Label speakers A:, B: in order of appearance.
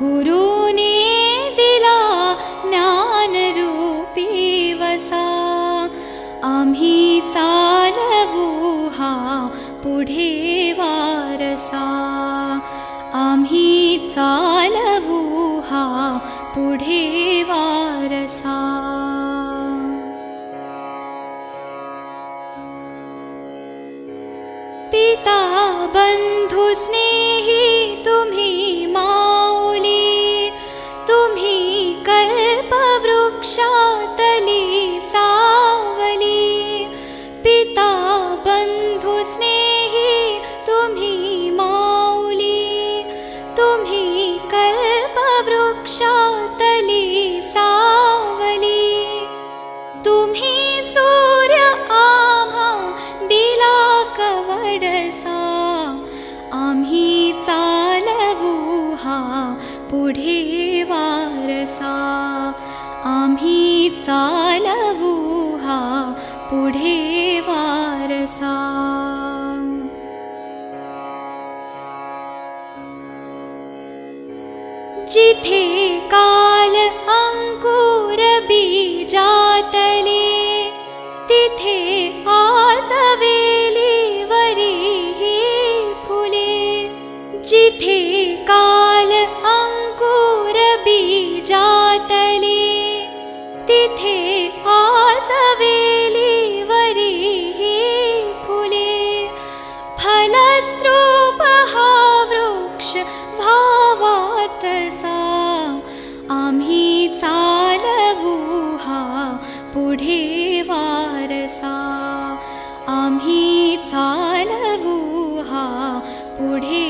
A: गुरु दिला ज्ञानरूपिसावुहा पुडेवासामि लवुहा पुडेवासा पिता बन्धुस्नेही तुम्ही कल्पवृक्षातली सावली. तुम्ही सूर्य आम्हा दिला कवडसा. आम्ही चालवू हा पुढे वारसा. आम्ही चालवू हा पुढे जिथे काल अंकुर बीजातले। तिथे आज वेलीवरी ही फुले। जिथे काल अंकुर बीजातले। तिथे आज वेलीवरी ही फुले। फलद्रूप हा वृक्ष भावातसा आम्ही चालवू हा पुढे वारसा. आम्ही चालवू हा पुढे